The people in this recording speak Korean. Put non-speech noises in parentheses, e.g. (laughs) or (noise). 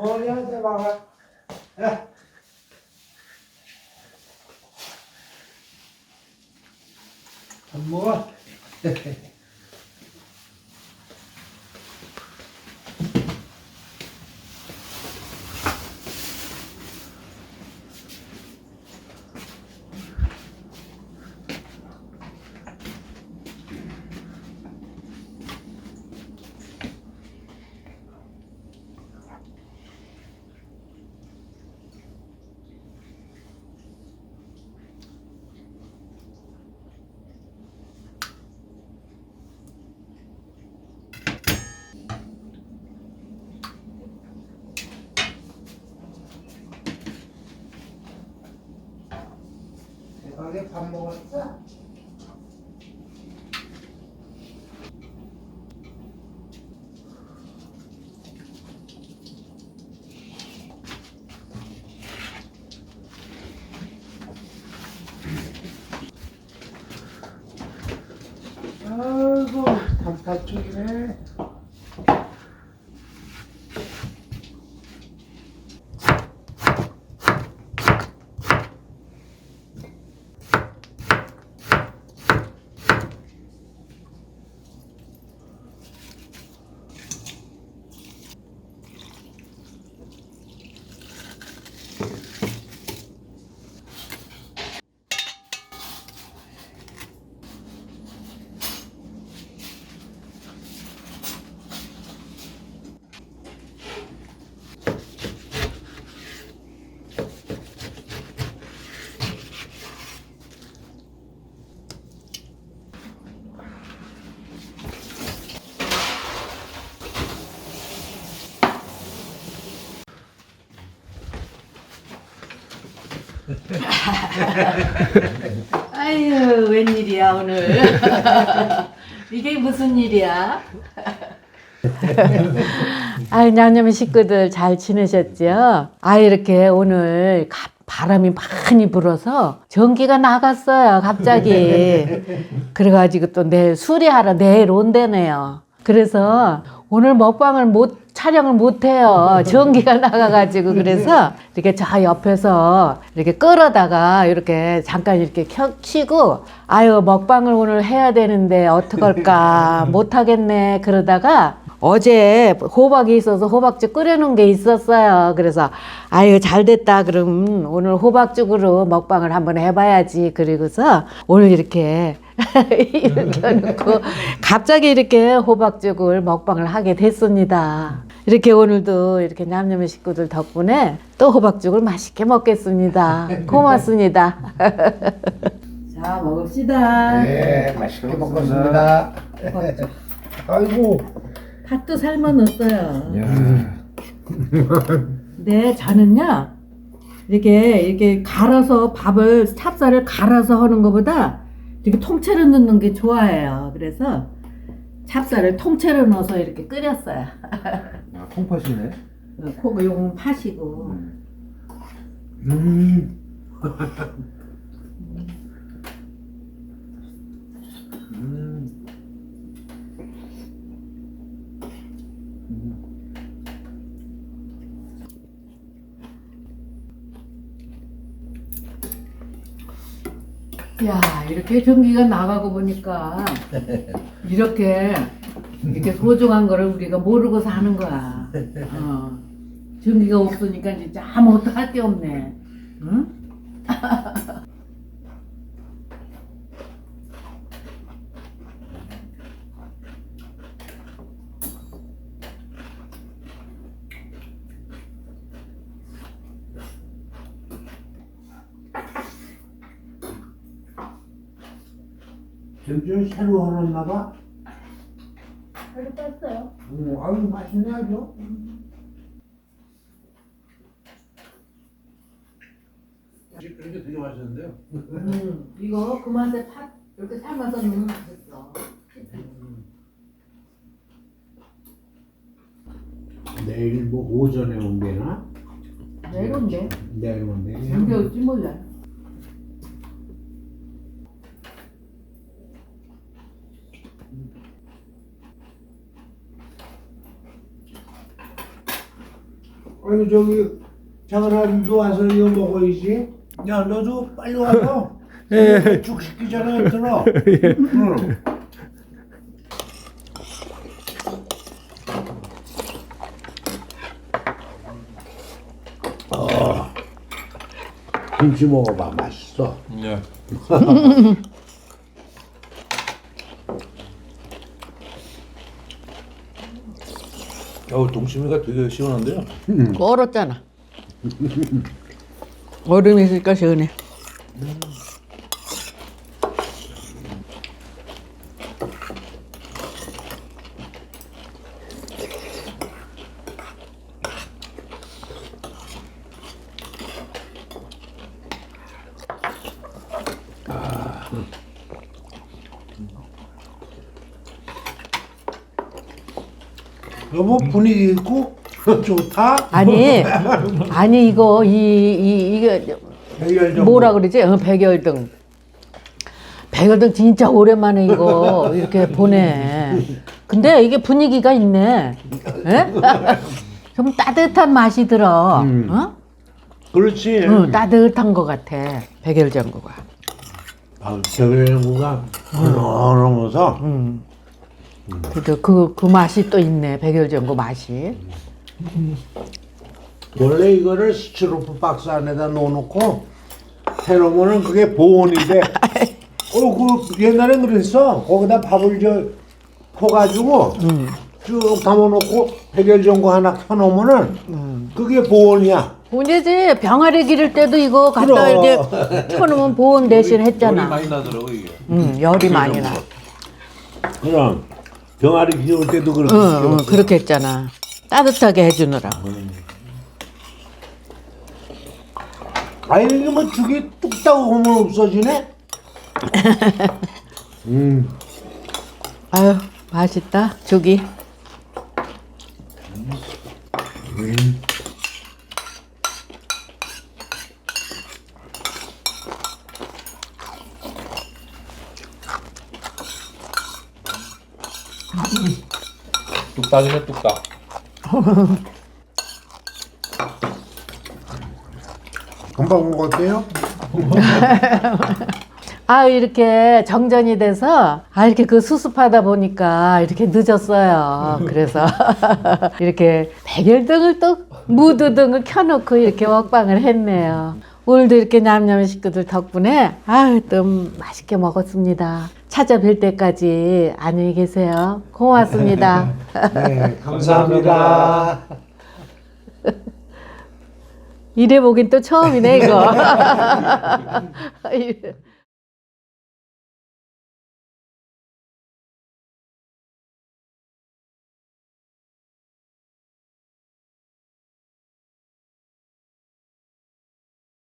뭐냐 대박아 야. 밥 먹어 밥 먹었어? 아이고 단팥죽이네 here. 아유 웬일이야 오늘 (laughs) 이게 무슨 일이야? (laughs) 아유 냥념 식구들 잘 지내셨죠? 아 이렇게 오늘 가- 바람이 많이 불어서 전기가 나갔어요 갑자기 (laughs) 그래가지고 또 내일 수리하러 내일 온대네요 그래서 오늘 먹방을 못 촬영을 못 해요. 전기가 나가가지고 그래서 이렇게 저 옆에서 이렇게 끌어다가 이렇게 잠깐 이렇게 켜, 키고 아유 먹방을 오늘 해야 되는데 어떡할까 (laughs) 못 하겠네 그러다가 어제 호박이 있어서 호박죽 끓여놓은 게 있었어요. 그래서 아유 잘 됐다. 그럼 오늘 호박죽으로 먹방을 한번 해봐야지. 그리고서 오늘 이렇게 (laughs) 이렇게 해놓고 갑자기 이렇게 호박죽을 먹방을 하게 됐습니다. 이렇게 오늘도 이렇게 냠냠이 식구들 덕분에 또 호박죽을 맛있게 먹겠습니다. (laughs) 고맙습니다. (laughs) 자 먹읍시다. 네 맛있게 먹었습니다 아이고 팥도 삶아 넣었어요. 야. (laughs) 네, 저는요 이렇게 이렇게 갈아서 밥을 찹쌀을 갈아서 하는 것보다 이렇게 통째로 넣는 게 좋아해요. 그래서 찹쌀을 통째로 넣어서 이렇게 끓였어요. (laughs) 아, 콩팥이네 코 요건 팥이고. 음. 음. (laughs) 야 이렇게 전기가 나가고 보니까 이렇게 이렇게 소중한 거를 우리가 모르고 사는 거야. 어. 전기가 없으니까 진짜 아무것도 할 게 없네. 응? (laughs) 전주 새로 하놨나 봐? 새로 뺐어요. 음, 아유 맛있네 아주 그렇게 되게 맛있는데요 음, 이거 그만데 팥 이렇게 삶아서 넣으면 맛있어. 내일 뭐 오전에 온대나? 내려온대. 내일 온대 언제 올지 몰라. 아니 저기 장하나도 와서 이거 먹어야지. 야 너도 빨리 와서 (laughs) 예. 죽 식기 전에 들어. 응. 어, 김치 먹어봐 맛있어. 예. (laughs) 어 동치미가 되게 시원한데요. 얼었잖아. 얼음이 있으니까 시원해. 여보 분위기 있고 (laughs) 좋다. 아니, (laughs) 아니 이거 이, 이 이게 좀 뭐라 그러지? 어, 백열등. 백열등 진짜 오랜만에 이거 (laughs) 이렇게 보내. 근데 이게 분위기가 있네. 예? 좀 따뜻한 맛이 들어. 음. 어? 그렇지. 응, 따뜻한 것 같아. 백열전구가. 아, 백일구가 얼얼하면서 음. 그래도 그, 그 맛이 또 있네. 백열전구 맛이. 원래 이거를 스티로프 박스 안에다 넣어놓고 해놓으면은 그게 보온이 돼. (laughs) 어, 그 옛날엔 그랬어. 거기다 밥을 저 퍼가지고 쭉 담아놓고 백열전구 하나 켜놓으면은 그게 보온이야. 문제지 병아리 기를 때도 이거 갖다 그럼. 이렇게 켜놓으면 보온 대신 열이 했잖아. 많이 나더라고 이게. 응, 열이 많이 나. 그럼 병아리 키울 때도 그렇게. 응, 응, 그렇게 했잖아. 따뜻하게 해주느라. 아니 이게 뭐 죽이 뚝딱 오면 없어지네. (laughs) 음. 아유, 맛있다. 죽이. 뚝딱이네 뚝딱. 금방 온 것 같아요? 아, 이렇게 정전이 돼서, 아, 이렇게 그 수습하다 보니까 이렇게 늦었어요. 그래서 (laughs) 이렇게 백열등을 또 무드등을 켜놓고 이렇게 먹방을 했네요. 오늘도 이렇게 냠냠이 식구들 덕분에, 아유, 또 맛있게 먹었습니다. 찾아뵐 때까지 안녕히 계세요. 고맙습니다. (laughs) 네, 감사합니다. (laughs) 이래 보긴 또 처음이네, 이거. (laughs)